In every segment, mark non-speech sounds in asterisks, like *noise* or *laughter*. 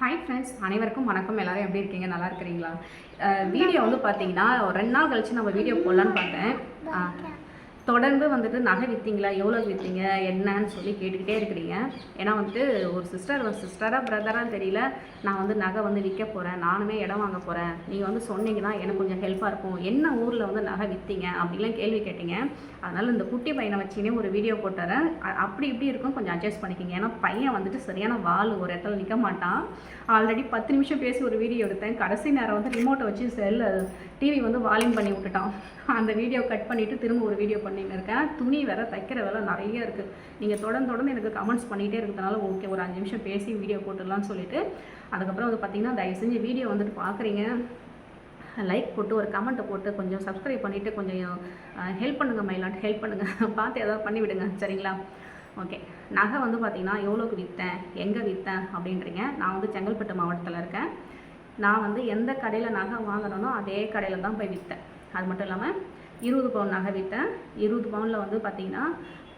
Hi friends அனைவருக்கும் வணக்கம். எல்லோரும் எப்படி இருக்கீங்க? நல்லா இருக்கிறீங்களா? வீடியோ வந்து பார்த்தீங்கன்னா ஒரு ரெண்டு நாள் கழிச்சு நம்ம வீடியோ போடலான்னு பார்த்தேன். தொடர்ந்து வந்துட்டு நகை விற்றீங்களா எவ்வளோ விற்றீங்க என்னன்னு சொல்லி கேட்டுக்கிட்டே இருக்கிறீங்க. ஏன்னா வந்துட்டு ஒரு சிஸ்டர் ஒரு சிஸ்டராக பிரதராக தெரியல. நான் வந்து நகை வந்து விற்க போகிறேன் நானுமே இடம் வாங்க போகிறேன் நீங்கள் வந்து சொன்னீங்கன்னா எனக்கு கொஞ்சம் ஹெல்ப்பாக இருக்கும். என்ன ஊரில் வந்து நகை விற்றீங்க அப்படிலாம் கேள்வி கேட்டீங்க. அதனால் இந்த குட்டி பையனை வச்சுனே ஒரு வீடியோ போட்டுறேன். அப்படி இப்படி இருக்கும். கொஞ்சம் அட்ஜஸ்ட் பண்ணிக்கிங்க. ஏன்னா பையன் வந்துட்டு சரியான வால் ஒரு இடத்துல நிற்க மாட்டான். ஆல்ரெடி பத்து நிமிஷம் பேசி ஒரு வீடியோ எடுத்தேன். கடைசி நேரம் வந்து ரிமோட்டை வச்சு செல்ல டிவி வந்து வால்யூம் பண்ணி விட்டுட்டான். அந்த வீடியோ கட் பண்ணிவிட்டு திரும்ப ஒரு வீடியோ பண்ணின்னு இருக்கேன். துணி வேற தைக்கிற வேலை நிறைய இருக்குது நீங்கள் தொடர்ந்து தொடர்ந்து எனக்கு கமெண்ட்ஸ் பண்ணிகிட்டே இருக்கிறதுனால ஓகே ஒரு அஞ்சு நிமிஷம் பேசி வீடியோ போட்டுடலாம்னு சொல்லிட்டு. அதுக்கப்புறம் வந்து பார்த்திங்கன்னா தயவு செஞ்சு வீடியோ வந்துட்டு பார்க்குறீங்க லைக் போட்டு ஒரு கமெண்ட்டை போட்டு கொஞ்சம் சப்ஸ்கிரைப் பண்ணிவிட்டு கொஞ்சம் ஹெல்ப் பண்ணுங்கள் மயிலாட் ஹெல்ப் பண்ணுங்கள் பார்த்து ஏதாவது பண்ணிவிடுங்க சரிங்களா? ஓகே நகை வந்து பார்த்திங்கன்னா எவ்வளோக்கு விற்றேன் எங்கே விற்றேன் அப்படின்றீங்க. நான் வந்து செங்கல்பட்டு மாவட்டத்தில் இருக்கேன். நான் வந்து எந்த கடையில் நகை வாங்கினனோ அதே கடையில் தான் போய் விற்றேன் அது மட்டும் இல்லாமல் இருபது பவுன் நகை விற்றேன் இருபது பவுனில் வந்து பார்த்தீங்கன்னா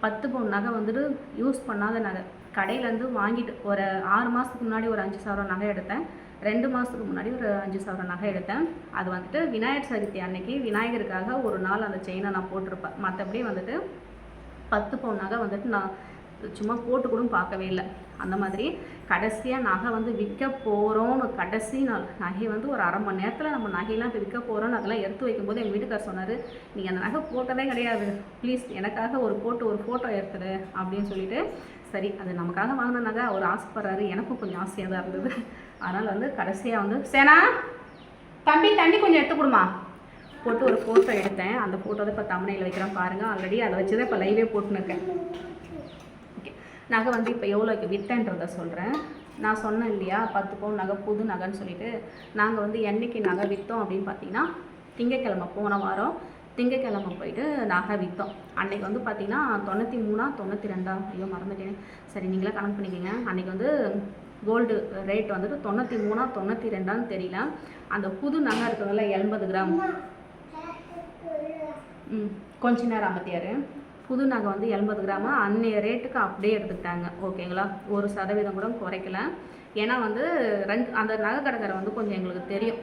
பத்து பவுன் நகை வந்துட்டு யூஸ் பண்ணாத நகை. கடையிலேருந்து வாங்கிட்டு ஒரு ஆறு மாதத்துக்கு முன்னாடி ஒரு அஞ்சு சவரம் நகை எடுத்தேன். ரெண்டு மாதத்துக்கு முன்னாடி ஒரு அஞ்சு சவரம் நகை எடுத்தேன். அது வந்துட்டு விநாயகர் சதுர்த்தி அன்னைக்கு விநாயகருக்காக ஒரு நாள் அந்த செயினை நான் போட்டிருப்பேன். மற்றபடி வந்துட்டு பத்து பவுன் நகை வந்துட்டு நான் சும்மா போட்டு கூட பார்க்கவே இல்லை. அந்த மாதிரி கடைசியாக நகை வந்து விற்க போகிறோன்னு கடைசி நாள் நகை வந்து ஒரு அரை மணி நேரத்தில் நம்ம நகையெல்லாம் இப்போ விற்க போகிறோன்னு அதெல்லாம் எடுத்து வைக்கும்போது எங்கள் வீட்டுக்கார் சொன்னார் நீங்கள் அந்த நகை போட்டதே கிடையாது. ப்ளீஸ் எனக்காக ஒரு போட்டு ஒரு ஃபோட்டோ எடுத்துடு அப்படின்னு சொல்லிட்டு சரி அது நமக்காக வாங்கின நகை. அவர் ஆசைப்படுறாரு. எனக்கும் கொஞ்சம் ஆசையாக தான் இருந்தது. அதனால் வந்து கடைசியாக வந்து சேனா தம்பி தண்ணி கொஞ்சம் எடுத்து கொடுமா. போட்டு ஒரு ஃபோட்டோ எடுத்தேன். அந்த ஃபோட்டோ தான் இப்போ தமிழில் வைக்கிறேன் பாருங்கள் ஆல்ரெடி அதை வச்சு தான் இப்போ லைவே போட்டுன்னு இருக்கேன். நகை வந்து இப்போ எவ்வளோக்கு விற்றன்றதை சொல்கிறேன் நான் சொன்னேன் இல்லையா பத்து பவுன் நகை புது நகைன்னு சொல்லிட்டு. நாங்கள் வந்து என்னைக்கு நகை விற்றோம் அப்படின்னு பார்த்தீங்கன்னா திங்கக்கிழமை போன வாரம் திங்கக்கிழமை போயிட்டு நகை விற்றோம் அன்றைக்கி வந்து பார்த்தீங்கன்னா தொண்ணூற்றி மூணா தொண்ணூற்றி ரெண்டா? ஐயோ மறந்துட்டேன். சரி நீங்களே கணக்கு பண்ணிக்கோங்க. அன்றைக்கி வந்து கோல்டு ரேட் வந்துட்டு தொண்ணூற்றி மூணா தொண்ணூற்றி ரெண்டான்னு தெரியல. அந்த புது நகை இருக்கிறதுல எண்பது கிராம். ம் கொஞ்ச நேரம் அமைத்தியார் புது நகை வந்து எண்பது கிராமு. அன்னைய ரேட்டுக்கு அப்படியே எடுத்துக்கிட்டாங்க. ஓகேங்களா ஒரு சதவீதம் கூட குறைக்கல. ஏன்னா வந்து ரெண்டு அந்த நகை கடைக்காரர் வந்து கொஞ்சம் எங்களுக்கு தெரியும்.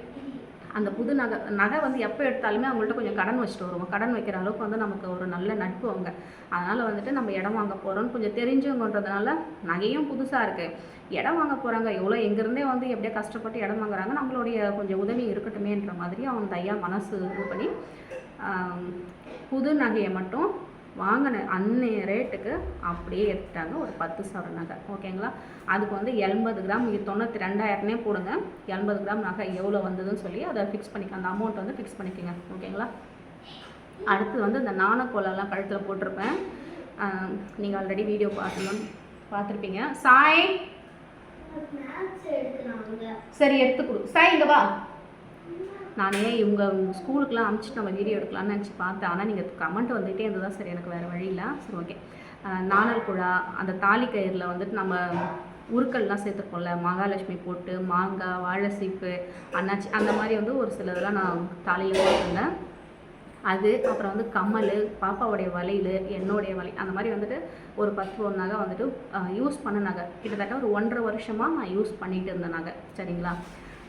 அந்த புது நகை நகை வந்து எப்போ எடுத்தாலுமே அவங்கள்ட்ட கொஞ்சம் கடன் வச்சுட்டு வருவோம். கடன் வைக்கிற அளவுக்கு வந்து நமக்கு ஒரு நல்ல நட்பு அவங்க. அதனால் வந்துட்டு நம்ம இடம் வாங்க போகிறோம்னு கொஞ்சம் தெரிஞ்சவங்கன்றதுனால நகையும் புதுசாக இருக்குது இடம் வாங்க போகிறாங்க எவ்வளோ எங்கேருந்தே வந்து எப்படியோ கஷ்டப்பட்டு இடம் வாங்குறாங்க. நம்மளுடைய கொஞ்சம் உதவி இருக்கட்டுமேன்ற மாதிரி அவங்க தையா மனசு இது பண்ணி புது நகையை மட்டும் வாங்கின அன்னைய ரேட்டுக்கு அப்படியே எடுத்துட்டாங்க. ஒரு பத்து சவர நகை. ஓகேங்களா அதுக்கு வந்து எண்பது கிராம் தொண்ணூற்றி ரெண்டாயிரம்னே போடுங்க. எண்பது கிராம் நகை எவ்வளோ வந்ததுன்னு சொல்லி அதை ஃபிக்ஸ் பண்ணிக்க அந்த அமௌண்ட் வந்து ஃபிக்ஸ் பண்ணிக்கோங்க. ஓகேங்களா அடுத்து வந்து இந்த நாணக்கோலெல்லாம் கழுத்தில் போட்டிருப்பேன். நீங்கள் ஆல்ரெடி வீடியோ பார்த்துலாம் பார்த்துருப்பீங்க. சாய்! சரி எடுத்து கொடு. சாய் இங்கே வா. நானே இவங்க ஸ்கூலுக்குலாம் அனுப்பிச்சிட்டு நம்ம வீடியோ எடுக்கலாம்னு நினச்சி பார்த்தேன். ஆனால் நீங்கள் கமெண்ட் வந்துகிட்டே இருந்ததா சரி எனக்கு வேறு வழி இல்லை. சரி ஓகே நாணல் குழா அந்த தாலி கயிறில் வந்துட்டு நம்ம உருக்கள்லாம் சேர்த்துருப்போம்ல மகாலட்சுமி போட்டு மாங்காய் வாழை சீப்பு அந்த மாதிரி வந்து ஒரு சில இதெல்லாம் நான் தாலியில் போட்டிருந்தேன். அது அப்புறம் வந்து கம்மல் பாப்பாவுடைய வளையல் என்னுடைய வலை அந்த மாதிரி வந்துட்டு ஒரு பத்து ஒரு நகை வந்துட்டு யூஸ் பண்ண நகை. கிட்டத்தட்ட ஒரு ஒன்றரை வருஷமாக நான் யூஸ் பண்ணிகிட்டு இருந்த நகை. சரிங்களா?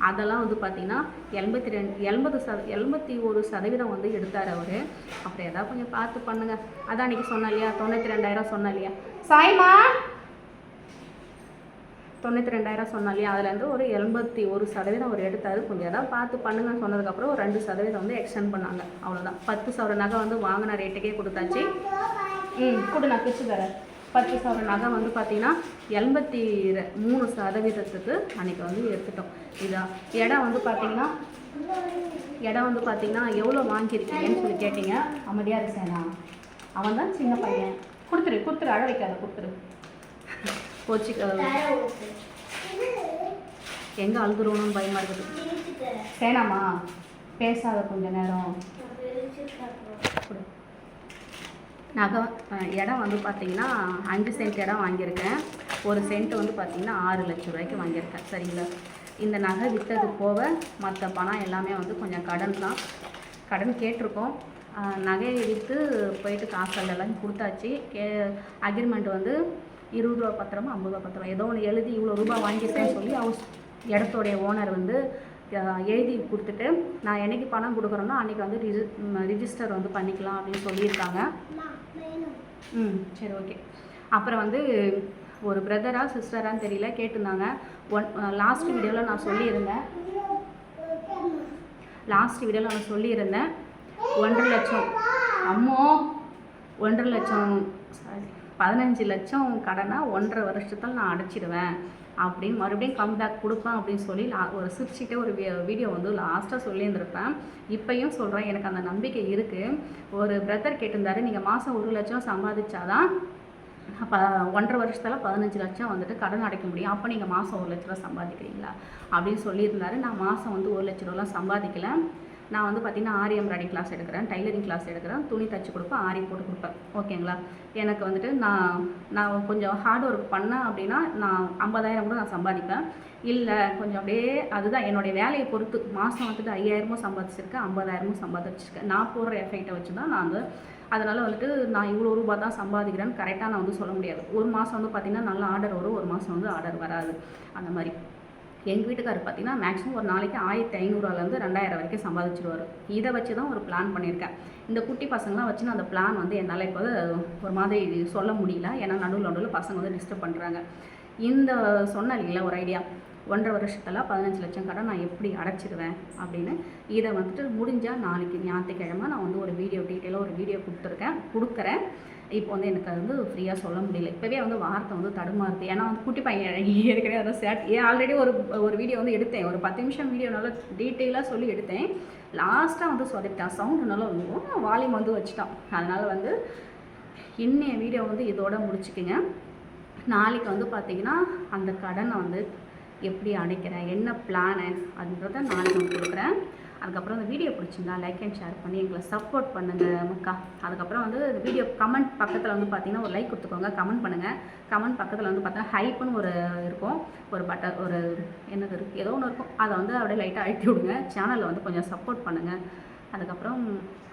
அதெல்லாம் வந்து பார்த்திங்கன்னா எண்பத்தி ரெண்டு எண்பது சத எண்பத்தி ஒரு சதவீதம் வந்து எடுத்தார் அவர். அப்புறம் ஏதாவது கொஞ்சம் பார்த்து பண்ணுங்க. அதான் அன்றைக்கி சொன்னேன் இல்லையா? தொண்ணூற்றி ரெண்டாயிரம் சொன்னேன் இல்லையா? சாய்மா தொண்ணூற்றி ரெண்டாயிரம் சொன்னோம் இல்லையா? அதுலேருந்து ஒரு எண்பத்தி ஒரு சதவீதம் அவர் எடுத்தார். கொஞ்சம் ஏதாவது பார்த்து பண்ணுங்கன்னு சொன்னதுக்கப்புறம் ஒரு ரெண்டு சதவீதம் வந்து எக்ஸ்டெண்ட் பண்ணாங்க. அவ்வளோதான் பத்து சவர நகை வந்து வாங்கின ரேட்டுக்கே கொடுத்தாச்சு. ம் கொடு நான் பிச்சு தரேன். பத்து சவர நகை வந்து பார்த்திங்கன்னா எண்பத்தி மூணு சதவீதத்துக்கு அன்றைக்கி வந்து எடுத்துட்டோம். இதான் இடம் வந்து பார்த்திங்கன்னா இடம் வந்து பார்த்திங்கன்னா எவ்வளோ வாங்கியிருக்கீங்கன்னு சொல்லி கேட்டீங்க. அமைதியாக இருக்கேனா? அவன் தான் சின்ன பையன். கொடுத்துரு கொடுத்துரு அழ வைக்காத கொடுத்துரு. போச்சு எங்கே அழுதுருவணும்னு பயமாக இருக்குது. சேனாமா பேசாத கொஞ்ச நேரம். நகை. இடம் வந்து பார்த்தீங்கன்னா அஞ்சு சென்ட் இடம் வாங்கியிருக்கேன். ஒரு சென்ட் வந்து பார்த்தீங்கன்னா ஆறு லட்சம் ரூபாய்க்கு வாங்கியிருக்கேன். சரிங்களா? இந்த நகை விற்றது போக மற்ற பணம் எல்லாமே வந்து கொஞ்சம் கடன் தான். கடன் கேட்டிருக்கோம். நகையை விற்று போயிட்டு காசல் எல்லாம் கொடுத்தாச்சு. கே அக்ரிமெண்ட் வந்து இருபது ரூபா பத்திரமா ஐம்பது ரூபா பத்திரமா. ஏதோ ஒன்று எழுதி இவ்வளோ ரூபாய் வாங்கிட்டேன்னு சொல்லி அவர் இடத்தோடைய ஓனர் வந்து எழுதி கொடுத்துட்டு நான் என்னைக்கு பணம் கொடுக்குறேனோ அன்றைக்கி வந்து ரிஜி ரிஜிஸ்டர் வந்து பண்ணிக்கலாம் அப்படின்னு சொல்லியிருக்காங்க. ம் சரி ஓகே. அப்புறம் வந்து ஒரு பிரதரா சிஸ்டரான்னு தெரியல கேட்டிருந்தாங்க. ஒன் லாஸ்ட் வீடியோவில் நான் சொல்லியிருந்தேன். லாஸ்ட் வீடியோவில் நான் சொல்லியிருந்தேன். ஒன்றரை லட்சம். அம்மோ! ஒன்றரை லட்சம். சாரி பதினஞ்சு லட்சம் கடனை ஒன்றரை வருஷத்தில் நான் அடைச்சிடுவேன் அப்படின்னு மறுபடியும் கம்பேக் கொடுப்பேன் அப்படின்னு சொல்லி லா- ஒரு சிரிச்சுட்டே ஒரு வீடியோ வந்து லாஸ்ட்டாக சொல்லியிருந்திருப்பேன். இப்பையும் சொல்கிறேன் எனக்கு அந்த நம்பிக்கை இருக்குது ஒரு பிரதர் கேட்டிருந்தாரு நீங்கள் மாதம் ஒரு லட்சம் சம்பாதிச்சாதான் அப்போ ஒன்றரை வருஷத்தில் பதினஞ்சு லட்சம் வந்துட்டு கடன் அடைக்க முடியும். அப்போ நீங்கள் மாதம் ஒரு லட்ச ரூபா சம்பாதிக்கிறீங்களா? அப்படின்னு சொல்லியிருந்தாரு. நான் மாதம் வந்து ஒரு லட்ச ரூபாலாம் சம்பாதிக்கலை. நான் வந்து பார்த்தீங்கன்னா ஆரி எம்ப்ராய்டிங் கிளாஸ் எடுக்கிறேன் டைலரிங் கிளாஸ் எடுக்கிறேன் துணி தச்சு கொடுப்பேன் ஆரி போட்டு கொடுப்பேன். ஓகேங்களா எனக்கு வந்துட்டு நான் நான் கொஞ்சம் ஹார்ட் ஒர்க் பண்ணேன் அப்படின்னா நான் ஐம்பதாயிரம் கூட நான் சம்பாதிப்பேன். இல்லை கொஞ்சம் அப்படியே அதுதான் என்னுடைய வேலையை பொறுத்து. மாதம் வந்துட்டு ஐயாயிரமும் சம்பாதிச்சிருக்கேன் ஐம்பதாயிரமும் சம்பாதிச்சிருக்கேன். நான் போடுற எஃபெக்டை வச்சு தான் நான் வந்து அதனால் வந்துட்டு நான் இவ்வளோ ரூபா தான் சம்பாதிக்கிறேன்னு கரெக்டாக நான் வந்து சொல்ல முடியாது. ஒரு மாதம் வந்து பார்த்திங்கன்னா நல்ல ஆர்டர் வரும் ஒரு மாதம் வந்து ஆர்டர் வராது. அந்த மாதிரி. எங்கள் வீட்டுக்காரர் பார்த்தீங்கன்னா மேக்ஸிமம் ஒரு நாளைக்கு ஆயிரத்தி ஐநூறுவாலேருந்து ரெண்டாயிரம் வரைக்கும் சம்பாதிச்சிருவார். இதை வச்சு தான் ஒரு பிளான் பண்ணியிருக்கேன். இந்த குட்டி பசங்களாம் வச்சு நான் அந்த பிளான் வந்து என்னால் இப்போ ஒரு மாதிரி சொல்ல முடியல. ஏன்னா நடுவில் நடுவில் பசங்க வந்து டிஸ்டர்ப் பண்ணுறாங்க இந்த சொன்ன இல்லைங்களா ஒரு ஐடியா ஒன்றரை வருஷத்தில் பதினஞ்சு லட்சம் கடன் நான் எப்படி அடைச்சிடுவேன் அப்படின்னு இதை வந்துட்டு முடிஞ்சால் நாளைக்கு ஞாயிற்றுக்கிழமை நான் வந்து ஒரு வீடியோ டீட்டெயிலாக ஒரு வீடியோ கொடுத்துருக்கேன். கொடுக்குறேன். இப்போ வந்து எனக்கு அது வந்து ஃப்ரீயாக சொல்ல முடியல. இப்போவே வந்து வார்த்தை வந்து தடுமாறுது. ஏன்னா வந்து குட்டி பையன் *laughs* ஏற்கனவே அதான் சேட் ஏன் ஆல்ரெடி ஒரு ஒரு வீடியோ வந்து எடுத்தேன். ஒரு பத்து நிமிஷம் வீடியோ நல்லா டீட்டெயிலாக சொல்லி எடுத்தேன். லாஸ்ட்டாக வந்து சொதப்பிட்டான் சவுண்டு நல்லா வால்யூம் வந்து வச்சுட்டான். அதனால் வந்து இன்னைய வீடியோ வந்து இதோட முடிச்சுக்குங்க. நாளைக்கு வந்து பார்த்தீங்கன்னா அந்த கடனை வந்து எப்படி அடைக்கிறேன்? என்ன பிளானு அப்படின்றத நாளைக்கு நான் கொடுக்குறேன். அதுக்கப்புறம் அந்த வீடியோ பிடிச்சிருந்தா லைக் அண்ட் ஷேர் பண்ணி எங்களை சப்போர்ட் பண்ணுங்கள் மக்கா. அதுக்கப்புறம் வந்து இந்த வீடியோ கமெண்ட் பக்கத்தில் வந்து பார்த்தீங்கன்னா ஒரு லைக் கொடுத்துக்கோங்க கமெண்ட் பண்ணுங்கள் கமெண்ட் பக்கத்தில் வந்து பார்த்தீங்கன்னா ஹைப்புன்னு ஒரு இருக்கும். ஒரு பட்டர் ஒரு என்னது இருக்குது ஏதோ ஒன்று இருக்கும். அதை வந்து அப்படியே லைட்டாக அழுத்தி விடுங்க. சேனலில் வந்து கொஞ்சம் சப்போர்ட் பண்ணுங்கள் அதுக்கப்புறம்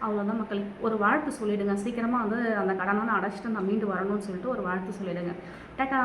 அவ்வளோதான் மக்கள். ஒரு வாழ்த்து சொல்லிவிடுங்க சீக்கிரமாக வந்து அந்த கடனை அடைச்சிட்டு நான் மீண்டு வரணும்னு சொல்லிட்டு ஒரு வாழ்த்து சொல்லிவிடுங்க டேட்டா.